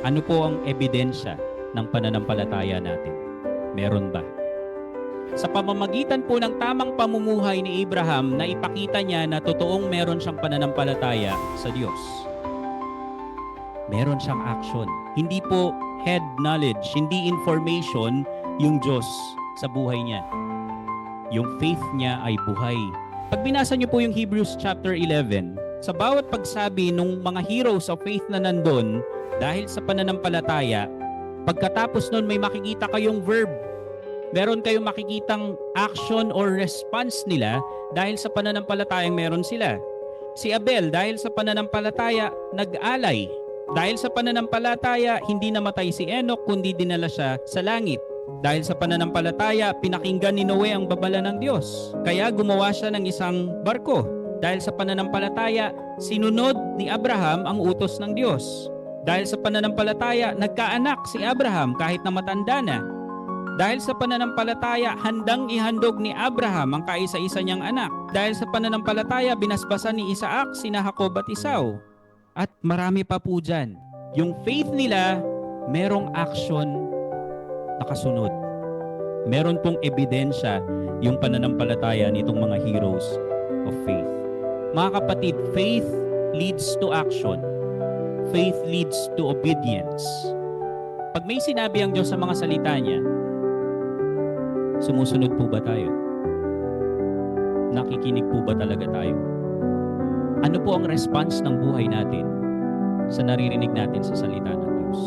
Ano po ang ebidensya ng pananampalataya natin? Meron ba? Sa pamamagitan po ng tamang pamumuhay ni Abraham na ipakita niya na totoong meron siyang pananampalataya sa Diyos. Meron siyang action. Hindi po head knowledge, hindi information yung Diyos sa buhay niya. Yung faith niya ay buhay. Pag binasa niyo po yung Hebrews chapter 11, sa bawat pagsabi ng mga heroes of faith na nandun, dahil sa pananampalataya, pagkatapos nun may makikita kayong verb. Meron kayong makikitang action or response nila dahil sa pananampalatayang meron sila. Si Abel, dahil sa pananampalataya, nag-alay. Dahil sa pananampalataya, hindi namatay si Enoch kundi dinala siya sa langit. Dahil sa pananampalataya, pinakinggan ni Noe ang babala ng Diyos. Kaya gumawa siya ng isang barko. Dahil sa pananampalataya, sinunod ni Abraham ang utos ng Diyos. Dahil sa pananampalataya, nagkaanak si Abraham kahit na matanda na. Dahil sa pananampalataya, handang ihandog ni Abraham ang kaisa-isa niyang anak. Dahil sa pananampalataya, binasbasan ni Isaac, sina Jacob at Esau. At marami pa po dyan. Yung faith nila, merong action nakasunod. Meron pong ebidensya yung pananampalataya nitong mga heroes of faith. Mga kapatid, faith leads to action. Faith leads to obedience. Pag may sinabi ang Diyos sa mga salita niya, sumusunod po ba tayo? Nakikinig po ba talaga tayo? Ano po ang response ng buhay natin sa naririnig natin sa salita ng Diyos?